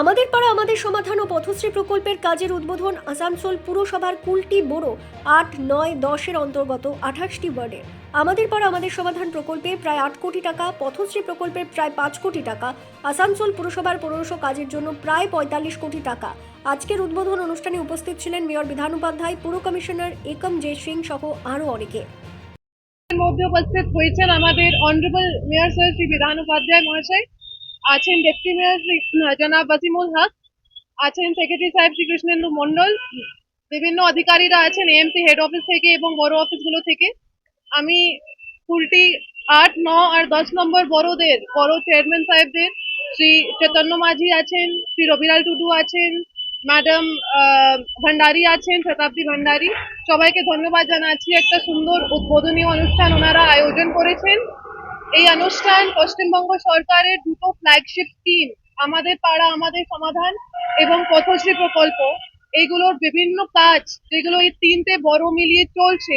আমাদের পাড়া আমাদের সমাধান ও পথশ্রী প্রকল্পের কাজের উদ্বোধন আসানসোল পুরসভার কুলটি বড় আট নয় দশের অন্তর্গত আঠাশটি ওয়ার্ডে। আমাদের পাড়া আমাদের সমাধান প্রকল্পে প্রায় আট কোটি টাকা, পথশ্রী প্রকল্পে প্রায় পাঁচ কোটি টাকা, আসানসোল পুরসভার পনেরোশো কাজের জন্য প্রায় পঁয়তাল্লিশ কোটি টাকা। আজকের উদ্বোধন অনুষ্ঠানে উপস্থিত ছিলেন মেয়র বিধান উপাধ্যায়, পুর কমিশনার একম জে সিং সহ আরও অনেকে। মধ্যে উপস্থিত হয়েছেন আমাদের honourable mayor sir Shri Bidhan Upadhyay মহাশয় আছেন ডেপুটি মেয়র জনাব ওয়াসিমুল হক, আছেন সেক্রেটারি সাহেব শ্রী কৃষ্ণেন্দু মন্ডল বিভিন্ন অধিকারীরা আছেন এএমসি হেড অফিস থেকে এবং বড় অফিসগুলো থেকে। আমি স্কুলটি আট, ন আর দশ নম্বর বড়দের, বড় চেয়ারম্যান সাহেবদের, শ্রী চৈতন্য মাঝি আছেন, শ্রী রবিলাল টুডু আছেন ম্যাডাম ভান্ডারি আছেন, শতাব্দী ভান্ডারি। সবাইকে ধন্যবাদ জানাচ্ছি। একটা সুন্দর উদ্বোধনী অনুষ্ঠান ওনারা আয়োজন করেছেন। এই অনুষ্ঠান পশ্চিমবঙ্গ সরকারের দুটো ফ্ল্যাগশিপ স্কিম আমাদের পাড়া, আমাদের সমাধান এবং পথশ্রী প্রকল্প। এইগুলোর বিভিন্ন কাজ, যেগুলো এই তিনটে বড় মিলিয়ে চলছে,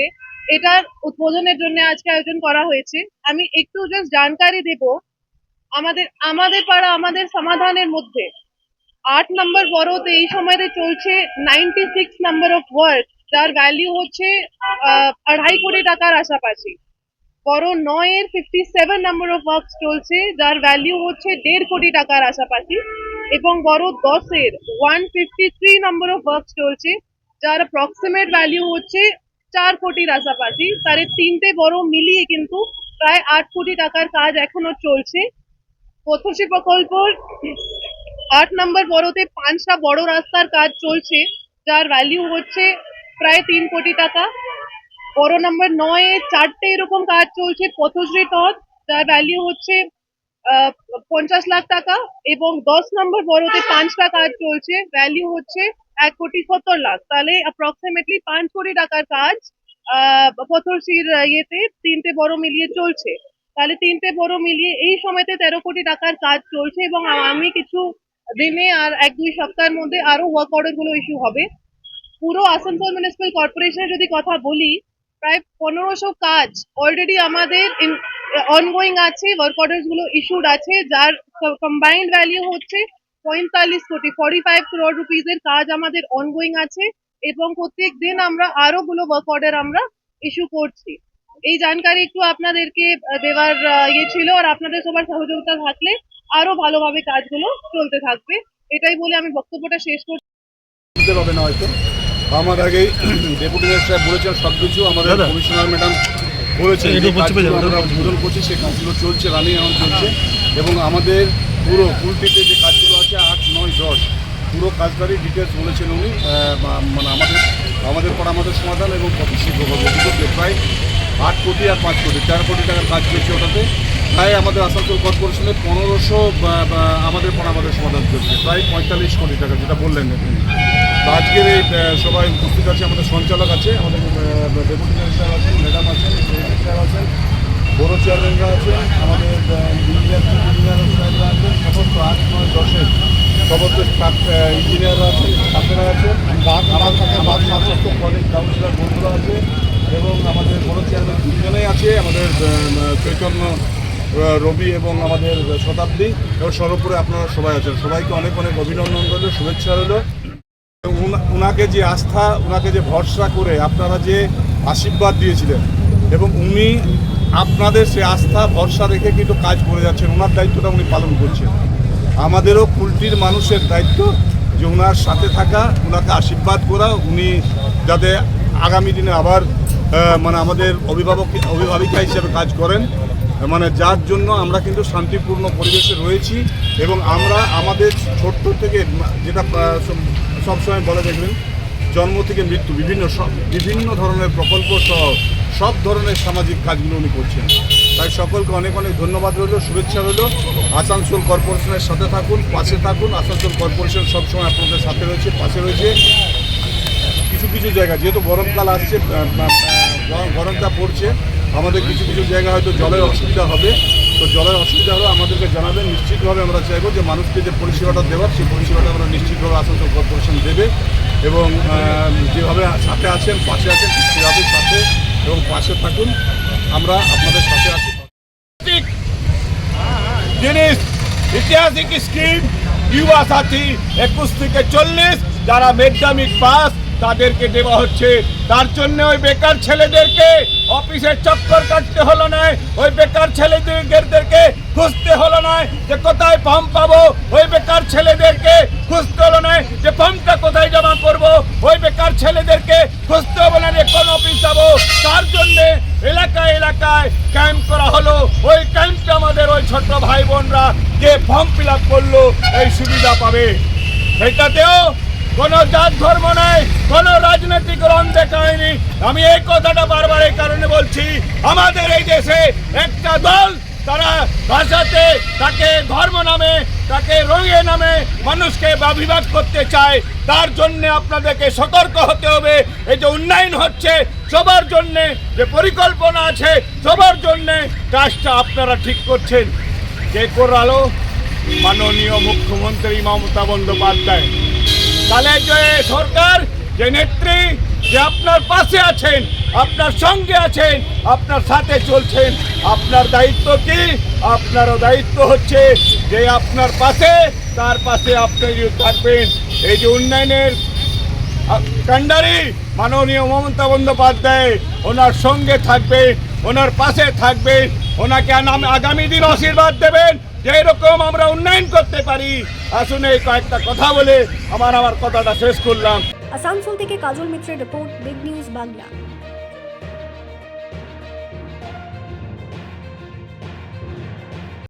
এটার উদ্বোধনের জন্য আজকে আয়োজন করা হয়েছে। আমি একটু জাস্ট জানকারি দেব আমাদের আমাদের পাড়া, আমাদের সমাধানের মধ্যে। আট নম্বর বড়তে এই সময়তে চলছে ninety six number of ward যার ভ্যালিউ হচ্ছে আড়াই কোটি টাকার আশাপাশি। বড় নয়ের fifty seven number of works চলছে, যার ভ্যালিউ হচ্ছে দেড় কোটি টাকার আশাপাশি, এবং বড় দশের one fifty three number of works চলছে, যার অ্যাপ্রক্সিমেট ভ্যালিউ হচ্ছে চার কোটির আশাপাশি। তার তিনটে বড় মিলিয়ে কিন্তু প্রায় আট কোটি টাকার কাজ এখনও চলছে। পথশ্রী প্রকল্প, আট নম্বর বড়তে পাঁচটা বড় রাস্তার কাজ চলছে, যার ভ্যালিউ হচ্ছে প্রায় তিন কোটি টাকা। বড় নম্বর নয়ে, চারটে এরকম কাজ চলছে। পথশ্রী তৎ যার ভ্যালিউ হচ্ছে পঞ্চাশ লাখ টাকা এবং দশ নম্বর বড়তে পাঁচটা কাজ চলছে। ভ্যালিউ হচ্ছে এক কোটি সত্তর লাখ। তাহলে অ্যাপ্রক্সিমেটলি পাঁচ কোটি টাকার কাজ পথশ্রীর ইয়েতে তিনটে বড় মিলিয়ে চলছে। তাহলে তিনটে বড় মিলিয়ে এই সময়তে তেরো কোটি টাকার কাজ চলছে এবং আমি কিছু দিনে আর এক দুই সপ্তাহের মধ্যে আরও ওয়ার্ক অর্ডারগুলো ইস্যু হবে। পুরো আসানসোল মিউনিসিপাল কর্পোরেশনের যদি কথা বলি প্রায় পনেরোশো কাজ অলরেডি আমাদের অনগোয়িং আছে ওয়ার্ক অর্ডারগুলো ইস্যুড আছে, যার কম্বাইন্ড ভ্যালিউ হচ্ছে পঁয়তাল্লিশ কোটি ফর্টি ফাইভ ক্রোড রুপিজ এর কাজ আমাদের অনগোয়িং আছে এবং প্রত্যেক দিন আমরা আরও গুলো ওয়ার্ক অর্ডার আমরা ইস্যু করছি। এই জানকারি একটু আপনাদেরকে দেওয়ার ইয়ে ছিল আর আপনাদের সবার সহযোগিতা থাকলে আরও ভালোভাবে কাজগুলো চলতে থাকবে। এটাই বলে আমি বক্তব্যটা শেষ করছি হয়তো। আমার আগেই ডেপুটি মেয়র সাহেব বলেছেন সব কিছু আমাদের। কমিশনার ম্যাডাম বলেছেন যে কাজগুলো আমরা উদ্বোধন করছি সেই কাজগুলো চলছে রানিং এখন চলছে। এবং আমাদের পুরো ফুলটিতে যে কাজগুলো আছে আট নয় দশ পুরো কাজটারই ডিটেলস বলেছেন উনি। মানে আমাদের আমাদের পর আমাদের সমাধান এবং প্রায় আট কোটি আর পাঁচ কোটি চার কোটি টাকার কাজ চলছে ওটাতে। প্রায় আমাদের আসানসোল কর্পোরেশনের পনেরোশো আমাদের আমাদের সমাধান চলছে। প্রায় পঁয়তাল্লিশ কোটি টাকা যেটা বললেন আজকের এই সবাই উপস্থিত আছে আমাদের সঞ্চালক আছে, আমাদের ডেপুটি ম্যাজিস্ট্রেট আছেন, ম্যাডাম আছেন সেক্রেটারি আছেন, বড় চেয়ারম্যানরা আছেন, আমাদের ইঞ্জিনিয়ার ইঞ্জিনিয়ার সাহেবরা আছেন, সমস্ত আট, নয় দশের সমস্ত ইঞ্জিনিয়াররা আছেন, স্টাফেরা আছেন আমার আমার সমস্ত কলেজ কাউন্সিলর বন্ধুরা আছে, এবং আমাদের বড় চেয়ারম্যান দুজনেই আছে, আমাদের চৈতন্য রবি এবং আমাদের শতাব্দী এবং সর্বোপরি আপনারা সবাই আছেন। সবাইকে অনেক অনেক অভিনন্দন রইল, শুভেচ্ছা রইল। উনা- উনাকে যে আস্থা, উনাকে যে ভরসা করে আপনারা যে আশীর্বাদ দিয়েছিলেন এবং উনি আপনাদের সে আস্থা, ভরসা রেখে কিন্তু কাজ করে যাচ্ছেন ওনার দায়িত্বটা উনি পালন করছেন। আমাদেরও কুলটির মানুষের দায়িত্ব যে ওনার সাথে থাকা ওনাকে আশীর্বাদ করা, উনি যাতে আগামী দিনে আবার মানে আমাদের অভিভাবক অভিভাবিকা হিসেবে কাজ করেন। মানে যার জন্য আমরা কিন্তু শান্তিপূর্ণ পরিবেশে রয়েছি এবং আমরা আমাদের ছোট্ট থেকে যেটা সব- সবসময় বলে দেখবেন, জন্ম থেকে মৃত্যু, বিভিন্ন সব, বিভিন্ন ধরনের প্রকল্প সহ সব ধরনের সামাজিক কাজগুলো উনি করছেন। তাই সকলকে অনেক অনেক ধন্যবাদ রইল, শুভেচ্ছা রইল। আসানসোল কর্পোরেশনের সাথে থাকুন, পাশে থাকুন। আসানসোল কর্পোরেশন সবসময় আপনাদের সাথে রয়েছে, পাশে রয়েছে। কিছু কিছু জায়গা, যেহেতু গরমকাল আসছে গরমটা পড়ছে আমাদের কিছু কিছু জায়গা হয়তো জলের অসুবিধা হবে। তো জলের অসুবিধা হলে আমাদেরকে জানাবেন, নিশ্চিতভাবে আমরা চাইব যে মানুষকে যে পরিষেবাটা দেওয়ার, সেই পরিষেবাটা আমরা নিশ্চিতভাবে আসানসোল কর্পোরেশন দেবে এবং যেভাবে সাথে আছেন, পাশে আছেন, সেভাবে সাথে এবং পাশে থাকুন। আমরা আপনাদের সাথে আছি। জিনিস ঐতিহাসিক স্কিম ইউয়া সাথী, একুশ থেকে চল্লিশ, যারা মেডামিক পাস তাদেরকে দেওয়া হচ্ছে। তার জন্য ওই বেকার ছেলেদেরকে অফিসের চক্কর কাটতে হলো না। ওই বেকার ছেলেদেরকে খুঁজতে হলো না যে কোথায় ফর্ম পাবো। ওই বেকার ছেলেদেরকে খুঁজতে হলো না যে ফর্মটা কোথায় জমা করব। ওই বেকার ছেলেদেরকে খুঁজতে হবে না যে কোন অফিস যাব। তার জন্য এলাকায় এলাকায় ক্যাম্প করা হলো। ওই ক্যাম্পটা আমাদের ওই ছোট ভাই বোনরা যে ফর্ম ফিল করল, এই সুবিধা পাবে। সেটাতেও কোনো জাত ধর্ম নাই, কোনো রাজনৈতিক রং দেখায়নি আমি এই কথাটা বারবার এই কারণে বলছি, আমাদের এই দেশে একটা দল, তারা ভাষাতে, তাকে ধর্ম নামে, তাকে রঙে নামে মানুষকে বিভাগ করতে চায়, তার জন্য আপনাদেরকে সতর্ক হতে হবে। এই যে উন্নয়ন হচ্ছে, সবার জন্যে যে পরিকল্পনা আছে, সবার জন্যে কাজটা আপনারা ঠিক করছেন। কে করালো, মাননীয় মুখ্যমন্ত্রী মমতা বন্দ্যোপাধ্যায়। তাহলে যে সরকার, যে নেত্রী, যে আপনার পাশে আছেন, আপনার সঙ্গে আছেন, আপনার সাথে চলছেন, আপনার দায়িত্ব কি? আপনারও দায়িত্ব হচ্ছে যে আপনার পাশে, তার পাশে আপনি থাকবেন। এই যে উন্নয়নের কান্ডারি মাননীয় মমতা বন্দ্যোপাধ্যায়, ওনার সঙ্গে থাকবেন, ওনার পাশে থাকবেন, ওনাকে আগামী দিন আশীর্বাদ দেবেন যে এরকম আমরা উন্নয়ন করতে পারি, আসুন এই কয়েকটা কথা বলে আমার আমার কথাটা শেষ করলাম। আসানসোল থেকে কাজল মিত্রের রিপোর্ট বিগ নিউজ বাংলা।